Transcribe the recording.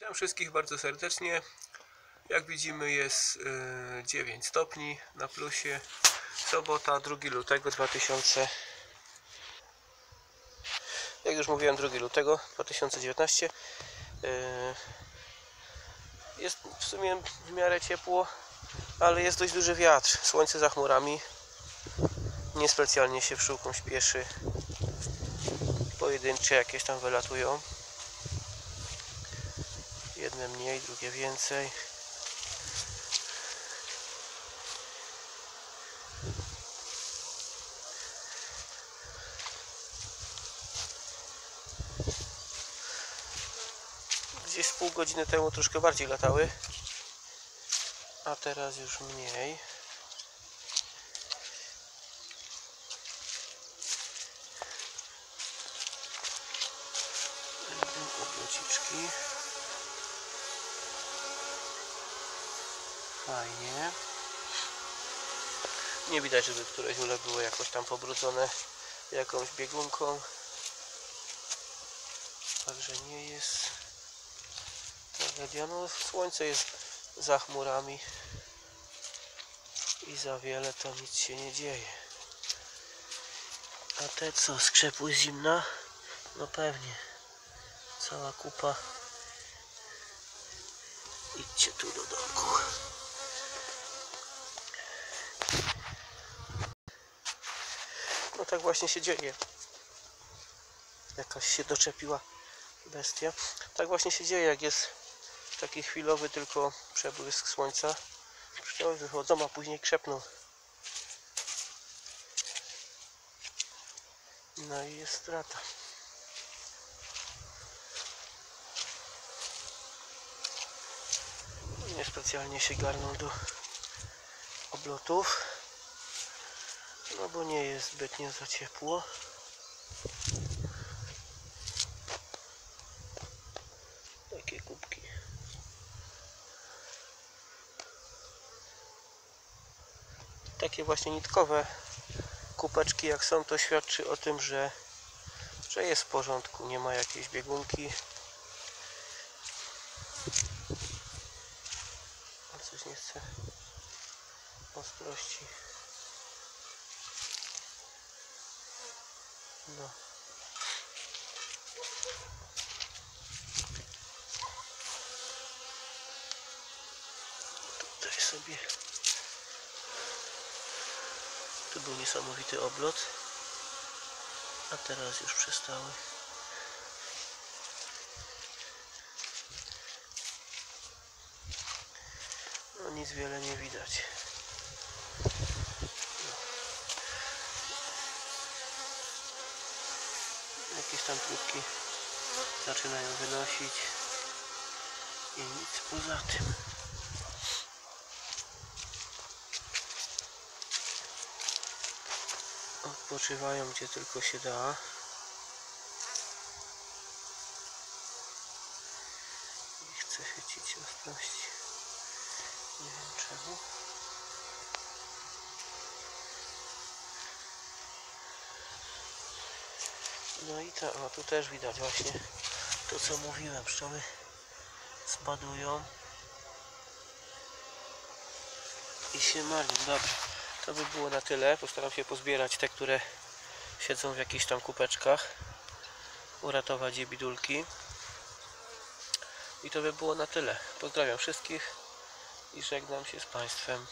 Witam wszystkich bardzo serdecznie. Jak widzimy jest y, 9 stopni na plusie. Sobota 2 lutego 2000. Jak już mówiłem 2 lutego 2019. Y, Jest w sumie w miarę ciepło, ale jest dość duży wiatr. Słońce za chmurami. Niespecjalnie się pszczółką śpieszy. Pojedyncze jakieś tam wylatują. Jedne mniej, drugie więcej. Gdzieś pół godziny temu troszkę bardziej latały, a teraz już mniej. Fajnie. Nie widać, żeby któreś ule było jakoś tam pobrudzone jakąś biegunką. Także nie jest tragedia. No, słońce jest za chmurami i za wiele to nic się nie dzieje. A te co, skrzepły zimna? No pewnie. Cała kupa. Idźcie tu do domku. No tak właśnie się dzieje. Jakaś się doczepiła bestia. Tak właśnie się dzieje, jak jest taki chwilowy tylko przebłysk słońca. Pszczoły wychodzą, a później krzepną. No i jest strata. Niespecjalnie się garną do oblotów. No bo nie jest zbytnio za ciepło. Takie kubki. Takie właśnie nitkowe kubeczki jak są to świadczy o tym, że, że jest w porządku, nie ma jakiejś biegunki. Coś nie chce ostrości. No. Tutaj sobie. Tu był niesamowity oblot. A teraz już przestały. No nic wiele nie widać. Jakieś tam próbki zaczynają wynosić i nic poza tym. Odpoczywają gdzie tylko się da. Nie chcę chycić ostrości. Nie wiem czemu. No i to, o tu też widać właśnie to co mówiłem, pszczoły spadują i się marnią. Dobra, to by było na tyle. Postaram się pozbierać te, które siedzą w jakichś tam kupeczkach, uratować je bidulki. I to by było na tyle. Pozdrawiam wszystkich i żegnam się z Państwem.